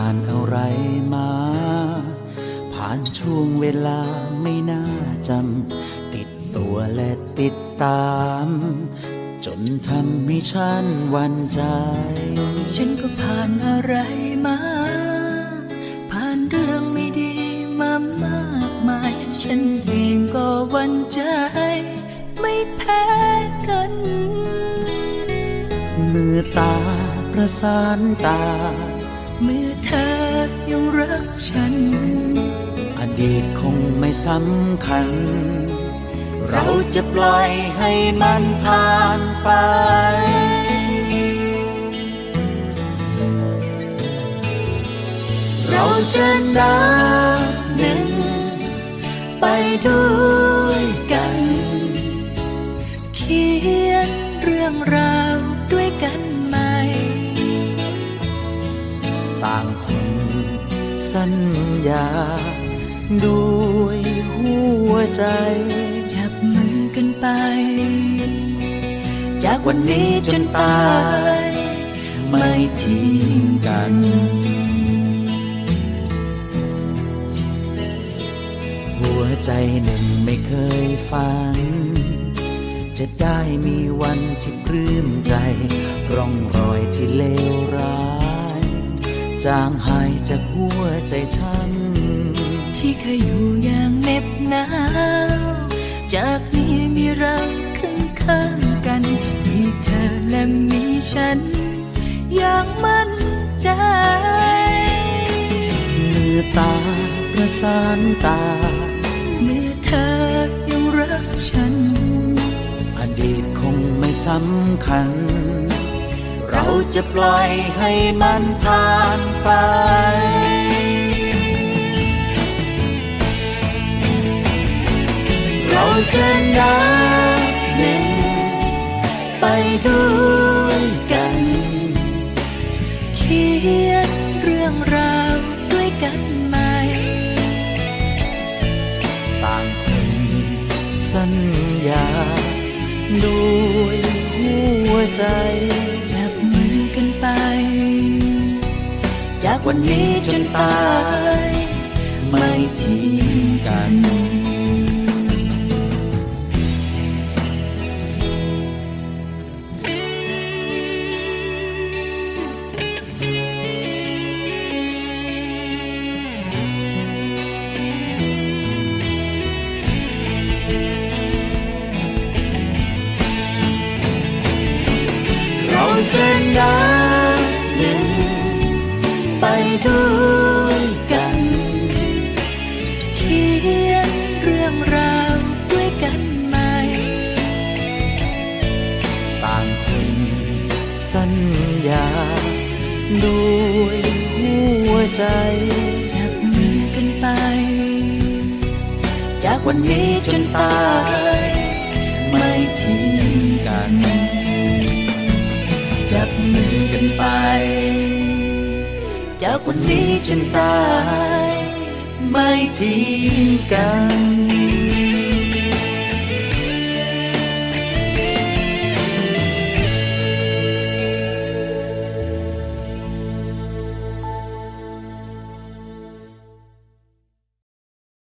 อะไรมา ผ่านช่วงเวลาไม่น่าจำ ติดตัวและติดตาม จนทำให้ฉันหวันใจ ฉันก็ผ่านอะไรมา ผ่านเรื่องไม่ดีมามากมาย ฉันเองก็หวันใจ ไม่แพ้กัน มือตาประสานตา เมื่อเธอยังรักฉัน อดีตคงไม่สำคัญ เราจะปล่อยให้มันผ่านไป เราจะนับหนึ่งไปด้วยกัน เขียนเรื่องราวด้วยกัน สัญญา ด้วยหัวใจ จับมือกันไป จากวันนี้จนตาย ไม่ทิ้งกันหัวใจหนึ่งไม่เคยฝัน จะได้มีวันที่ปลื้มใจ ร่องร จางหายจากหัวใจฉัน ที่เคยอยู่อย่างเน็บหนาว จากนี้มีเราข้างข้างกัน มีเธอและมีฉัน อย่างมั่นใจมือตาประสานตาเมื่อเธอยังรักฉัน อดีตคงไม่สำคัญ เราจะปล่อยให้มันผ่านไป เราจะนับหนึ่งไปด้วยกัน เขียนเรื่องราวด้วยกันไหม่ ต่างคนสัญญาด้วยหัวใจ จับมือกันไปจากวันนี้จนตาย ไม่ทิ้งกัน ขียนเรื่องราวด้วยกันไหม่ ต่างคนสัญญา ด้วยหัวใจ จับมือกันไป จากวันนี้จนตาย ไม่ทิ้งกัน จับมือกันไป จากวันนี้จนตาย ไม่ทิ้งกัน